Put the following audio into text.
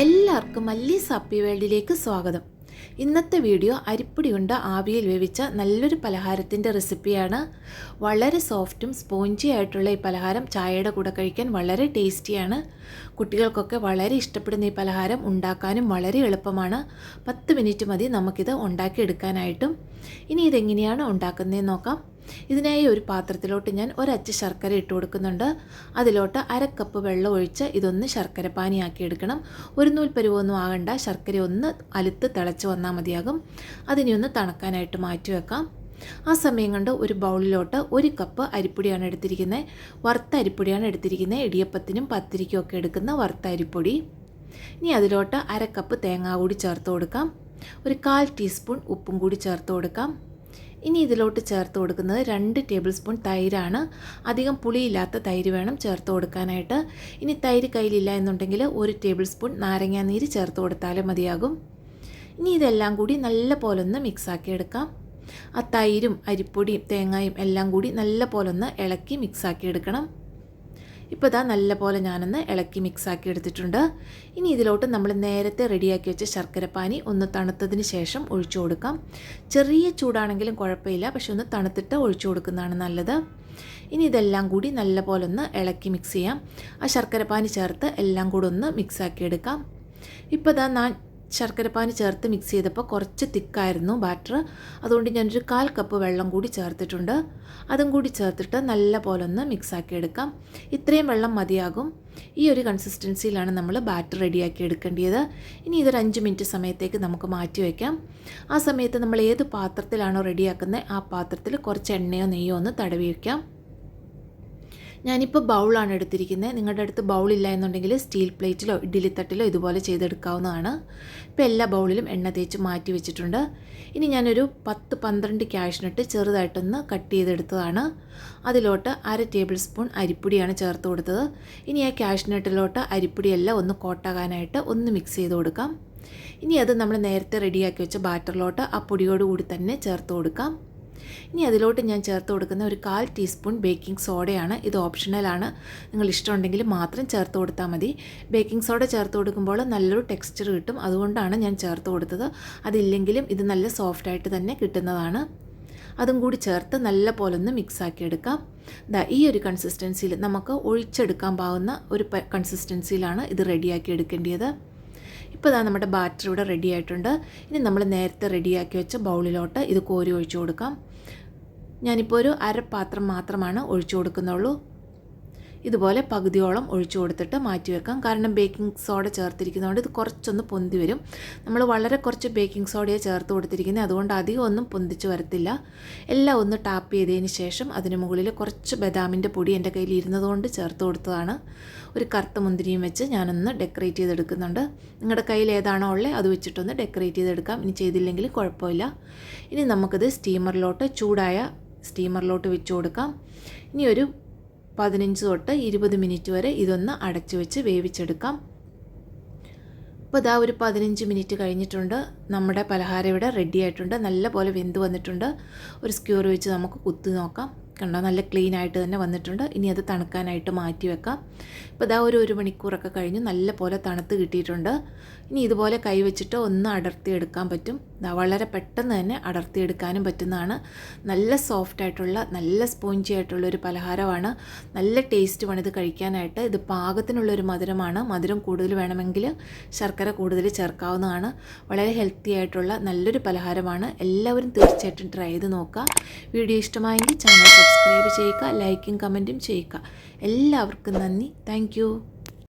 എല്ലാവർക്കും മല്ലി സാപ്പി വേൾഡിലേക്ക് സ്വാഗതം. ഇന്നത്തെ വീഡിയോ അരിപ്പൊടി കൊണ്ട് ആവിയിൽ വേവിച്ച നല്ലൊരു പലഹാരത്തിന്റെ റെസിപ്പിയാണ്. വളരെ സോഫ്റ്റും സ്പോഞ്ചി ആയിട്ടുള്ള ഈ പലഹാരം ചായയുടെ കൂടെ കഴിക്കാൻ വളരെ ടേസ്റ്റിയാണ്. കുട്ടികൾക്കൊക്കെ വളരെ ഇഷ്ടപ്പെടുന്ന ഈ പലഹാരം ഉണ്ടാക്കാനും വളരെ എളുപ്പമാണ്. പത്ത് മിനിറ്റ് മതി നമുക്കിത് ഉണ്ടാക്കിയെടുക്കാനായിട്ടും. ഇനി ഇതെങ്ങനെയാണ് ഉണ്ടാക്കുന്നതെന്ന് നോക്കാം. ഇതിനായി ഒരു പാത്രത്തിലോട്ട് ഞാൻ ഒരച്ച് ശർക്കര ഇട്ട് കൊടുക്കുന്നുണ്ട്. അതിലോട്ട് അര കപ്പ് വെള്ളം ഒഴിച്ച് ഇതൊന്ന് ശർക്കര പാനിയാക്കി എടുക്കണം. ഒരു നൂൽ പരുവൊന്നും ആകണ്ട. ശർക്കര ഒന്ന് അലുത്ത് തിളച്ച് വന്നാൽ മതിയാകും. അതിനെ ഒന്ന് തണുക്കാനായിട്ട് മാറ്റി വെക്കാം. ആ സമയം കൊണ്ട് ഒരു ബൗളിലോട്ട് ഒരു കപ്പ് അരിപ്പൊടിയാണ് എടുത്തിരിക്കുന്നത് വറുത്ത അരിപ്പൊടിയാണ് എടുത്തിരിക്കുന്നത് ഇടിയപ്പത്തിനും പത്തിരിക്കും ഒക്കെ എടുക്കുന്ന വറുത്ത അരിപ്പൊടി. ഇനി അതിലോട്ട് അര കപ്പ് തേങ്ങ കൂടി ചേർത്ത് കൊടുക്കാം. ഒരു കാൽ ടീസ്പൂൺ ഉപ്പും കൂടി ചേർത്ത് കൊടുക്കാം. ഇനി ഇതിലോട്ട് ചേർത്ത് കൊടുക്കുന്നത് രണ്ട് ടേബിൾ സ്പൂൺ തൈരാണ്. അധികം പുളിയില്ലാത്ത തൈര് വേണം ചേർത്ത് കൊടുക്കാനായിട്ട്. ഇനി തൈര് കയ്യിലില്ല എന്നുണ്ടെങ്കിൽ ഒരു ടേബിൾ സ്പൂൺ നാരങ്ങാ നീര് ചേർത്ത് കൊടുത്താലും മതിയാകും. ഇനി ഇതെല്ലാം കൂടി നല്ല പോലെ ഒന്ന് മിക്സാക്കി എടുക്കാം. ആ തൈരും അരിപ്പൊടിയും തേങ്ങയും എല്ലാം കൂടി നല്ല പോലെ ഒന്ന് ഇളക്കി മിക്സാക്കി എടുക്കണം. ഇപ്പോൾ ഇതാ നല്ല പോലെ ഞാനൊന്ന് ഇളക്കി മിക്സാക്കി എടുത്തിട്ടുണ്ട്. ഇനി ഇതിലോട്ട് നമ്മൾ നേരത്തെ റെഡിയാക്കി വെച്ച ശർക്കരപ്പാനി ഒന്ന് തണുത്തതിന് ശേഷം ഒഴിച്ചു കൊടുക്കാം. ചെറിയ ചൂടാണെങ്കിലും കുഴപ്പമില്ല പക്ഷെ ഒന്ന് തണുത്തിട്ട് ഒഴിച്ചു കൊടുക്കുന്നതാണ് നല്ലത്. ഇനി ഇതെല്ലാം കൂടി നല്ല പോലെ ഒന്ന് ഇളക്കി മിക്സ് ചെയ്യാം. ആ ശർക്കരപ്പാനി ചേർത്ത് എല്ലാം കൂടി ഒന്ന് മിക്സാക്കി എടുക്കാം. ഇപ്പോൾ ഇതാ ഞാൻ ശർക്കരപ്പാനി ചേർത്ത് മിക്സ് ചെയ്തപ്പോൾ കുറച്ച് തിക്കായിരുന്നു ബാറ്റർ അതുകൊണ്ട് ഞാനൊരു കാൽ കപ്പ് വെള്ളം കൂടി ചേർത്തിട്ടുണ്ട്. അതും കൂടി ചേർത്തിട്ട് നല്ല പോലെ ഒന്ന് മിക്സാക്കി എടുക്കാം. ഇത്രയും വെള്ളം മതിയാകും. ഈ ഒരു കൺസിസ്റ്റൻസിയിലാണ് നമ്മൾ ബാറ്റർ റെഡിയാക്കി എടുക്കേണ്ടത്. ഇനി ഇതൊരു അഞ്ച് മിനിറ്റ് സമയത്തേക്ക് നമുക്ക് മാറ്റി വയ്ക്കാം ആ സമയത്ത് നമ്മൾ ഏത് പാത്രത്തിലാണോ റെഡിയാക്കുന്നത് ആ പാത്രത്തിൽ കുറച്ച് എണ്ണയോ നെയ്യോ ഒന്ന് തടവി വയ്ക്കാം ഞാനിപ്പോൾ ബൗളാണ് എടുത്തിരിക്കുന്നത് നിങ്ങളുടെ അടുത്ത് ബൗളില്ല എന്നുണ്ടെങ്കിൽ സ്റ്റീൽ പ്ലേറ്റിലോ ഇഡ്ഡലി തട്ടിലോ ഇതുപോലെ ചെയ്തെടുക്കാവുന്നതാണ്. ഇപ്പോൾ എല്ലാ ബൗളിലും എണ്ണ തേച്ച് മാറ്റി വെച്ചിട്ടുണ്ട്. ഇനി ഞാനൊരു പത്ത് പന്ത്രണ്ട് ക്യാഷ്നട്ട് ചെറുതായിട്ടൊന്ന് കട്ട് ചെയ്തെടുത്തതാണ്. അതിലോട്ട് അര ടേബിൾ സ്പൂൺ അരിപ്പൊടിയാണ് ചേർത്ത് കൊടുത്തത്. ഇനി ആ ക്യാഷ്നട്ടിലോട്ട് അരിപ്പൊടിയെല്ലാം ഒന്ന് കോട്ടാകാനായിട്ട് ഒന്ന് മിക്സ് ചെയ്ത് കൊടുക്കാം. ഇനി അത് നമ്മൾ നേരത്തെ റെഡിയാക്കി വെച്ച ബാറ്ററിലോട്ട് ആ പൊടിയോടുകൂടി തന്നെ ചേർത്ത് കൊടുക്കാം. ഇനി അതിലോട്ട് ഞാൻ ചേർത്ത് കൊടുക്കുന്ന ഒരു കാൽ ടീസ്പൂൺ ബേക്കിംഗ് സോഡയാണ് ഇത് ഓപ്ഷണലാണ്. നിങ്ങൾ ഇഷ്ടമുണ്ടെങ്കിൽ മാത്രം ചേർത്ത് കൊടുത്താൽ മതി. ബേക്കിംഗ് സോഡ ചേർത്ത് കൊടുക്കുമ്പോൾ നല്ലൊരു ടെക്സ്ചർ കിട്ടും. അതുകൊണ്ടാണ് ഞാൻ ചേർത്ത് കൊടുത്തത്. അതില്ലെങ്കിലും ഇത് നല്ല സോഫ്റ്റായിട്ട് തന്നെ കിട്ടുന്നതാണ്. അതും കൂടി ചേർത്ത് നല്ല പോലെ ഒന്ന് മിക്സാക്കി എടുക്കാം. ദാ ഈ ഒരു കൺസിസ്റ്റൻസിയിൽ നമുക്ക് ഒഴിച്ചെടുക്കാൻ പാവുന്ന ഒരു കൺസിസ്റ്റൻസിയിലാണ് ഇത് റെഡിയാക്കി എടുക്കേണ്ടത് ഇപ്പോൾ ഇതാ നമ്മുടെ ബാറ്റർ ഇവിടെ റെഡി ആയിട്ടുണ്ട്. ഇനി നമ്മൾ നേരത്തെ റെഡിയാക്കി വെച്ച ബൗളിലോട്ട് ഇത് കോരി ഒഴിച്ചു കൊടുക്കാം. ഞാനിപ്പോൾ ഒരു അരപ്പാത്രം മാത്രമാണ് ഒഴിച്ചു കൊടുക്കുന്നുള്ളൂ. ഇതുപോലെ പകുതിയോളം ഒഴിച്ചു കൊടുത്തിട്ട് മാറ്റി വെക്കാം. കാരണം ബേക്കിംഗ് സോഡ ചേർത്തിരിക്കുന്നതുകൊണ്ട് ഇത് കുറച്ചൊന്ന് പൊന്തി വരും. നമ്മൾ വളരെ കുറച്ച് ബേക്കിംഗ് സോഡയെ ചേർത്ത് കൊടുത്തിരിക്കുന്നത്. അതുകൊണ്ട് അധികം ഒന്നും പൊന്തിച്ച് വരത്തില്ല. എല്ലാം ഒന്ന് ടാപ്പ് ചെയ്തതിന് ശേഷം അതിന് മുകളിൽ കുറച്ച് ബദാമിന്റെ പൊടി എന്റെ കയ്യിൽ ഇരുന്നതുകൊണ്ട് ചേർത്ത് കൊടുത്തതാണ്. ഒരു കറുത്ത മുന്തിരിയും വെച്ച് ഞാനൊന്ന് ഡെക്കറേറ്റ് ചെയ്തെടുക്കുന്നുണ്ട്. നിങ്ങളുടെ കയ്യിൽ ഏതാണോ ഉള്ളത് അത് വെച്ചിട്ടൊന്ന് ഡെക്കറേറ്റ് ചെയ്തെടുക്കാം. ഇനി ചെയ്തില്ലെങ്കിൽ കുഴപ്പമില്ല. ഇനി നമുക്കിത് സ്റ്റീമറിലോട്ട് ചൂടായ സ്റ്റീമറിലോട്ട് വെച്ച് കൊടുക്കാം. ഇനി ഒരു പതിനഞ്ച് തൊട്ട് ഇരുപത് മിനിറ്റ് വരെ ഇതൊന്ന് അടച്ചു വെച്ച് വേവിച്ചെടുക്കാം. അപ്പോൾ ഇതാ ഒരു പതിനഞ്ച് മിനിറ്റ് കഴിഞ്ഞിട്ടുണ്ട്. നമ്മുടെ പലഹാരം ഇവിടെ റെഡി ആയിട്ടുണ്ട്. നല്ല പോലെ വെന്ത് വന്നിട്ടുണ്ട്. ഒരു സ്ക്യൂർ വെച്ച് നമുക്ക് കുത്തി നോക്കാം. കണ്ടോ? നല്ല ക്ലീൻ ആയിട്ട് തന്നെ വന്നിട്ടുണ്ട്. ഇനി അത് തണുക്കാനായിട്ട് മാറ്റി വെക്കാം. ഇപ്പോൾ ഇതാ ഒരു ഒരു മണിക്കൂറൊക്കെ കഴിഞ്ഞ്. നല്ല പോലെ തണുത്ത് കിട്ടിയിട്ടുണ്ട്. ഇനി ഇതുപോലെ കൈ വെച്ചിട്ട് ഒന്ന് അടർത്തിയെടുക്കാൻ പറ്റും. ഇതാ വളരെ പെട്ടെന്ന് തന്നെ അടർത്തി എടുക്കാനും പറ്റുന്നതാണ്. നല്ല സോഫ്റ്റ് ആയിട്ടുള്ള നല്ല സ്പോഞ്ചി ആയിട്ടുള്ള ഒരു പലഹാരമാണ്. നല്ല ടേസ്റ്റ് ടേസ്റ്റുമാണ് ഇത് കഴിക്കാനായിട്ട്. ഇത് പാകത്തിനുള്ള ഒരു മധുരമാണ്. മധുരം കൂടുതൽ വേണമെങ്കിൽ ശർക്കര കൂടുതൽ ചേർക്കാവുന്നതാണ്. വളരെ ഹെൽത്തി ആയിട്ടുള്ള നല്ലൊരു പലഹാരമാണ്. എല്ലാവരും തീർച്ചയായിട്ടും ട്രൈ ചെയ്ത് നോക്കുക. വീഡിയോ ഇഷ്ടമായെങ്കിൽ ചാനൽ സബ്സ്ക്രൈബ് ചെയ്യുക ലൈക്കും കമന്റും ചെയ്യുക. എല്ലാവർക്കും നന്ദി. താങ്ക്